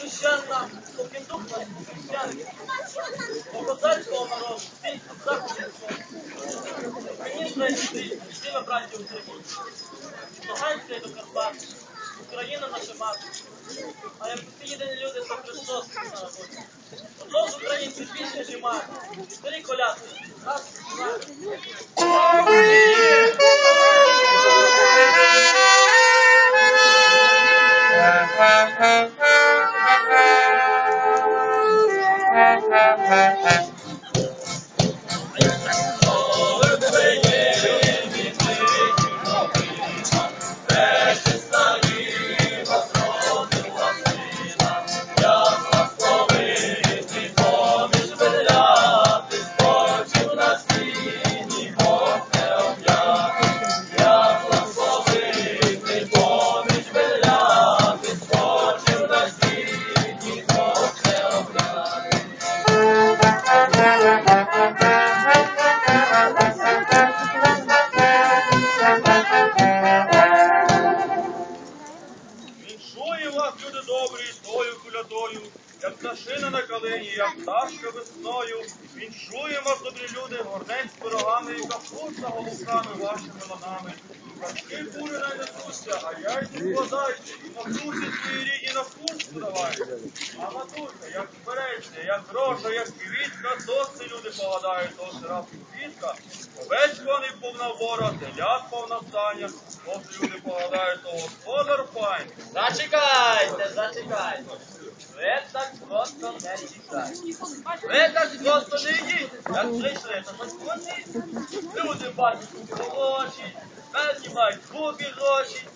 священна, поки дух наш священний. По козацького народу, свій заході Мені здається, всі ми браті Україні. Луганська і до Карпат, Україна наша мати. А як всі єдині люди, то Христос на роботі. Одно з українців більше. Старі коляски, нас Ha ha ha ha. Тою кулятою, як пташина на калині, як пташка весною. Віншуємо добрі люди, горнець з пирогами і капуста голубками вашими ланами. Батьки бури не несуться, а яйці складайте, і матусі свої рідні на курсу давайте. А матуся, як збереться, як гроша, як квітка, доси люди погадають, доси раз квітка. Овець коней повна вора, телят повна стання, доси люди погадають, то господар файн. Зачекайте, зачекайте. Ви так просто не чекайте. Ви просто не йдіть. Як прийшли, то хоч вони. Люди бачать гроші, певні мають купі гроші.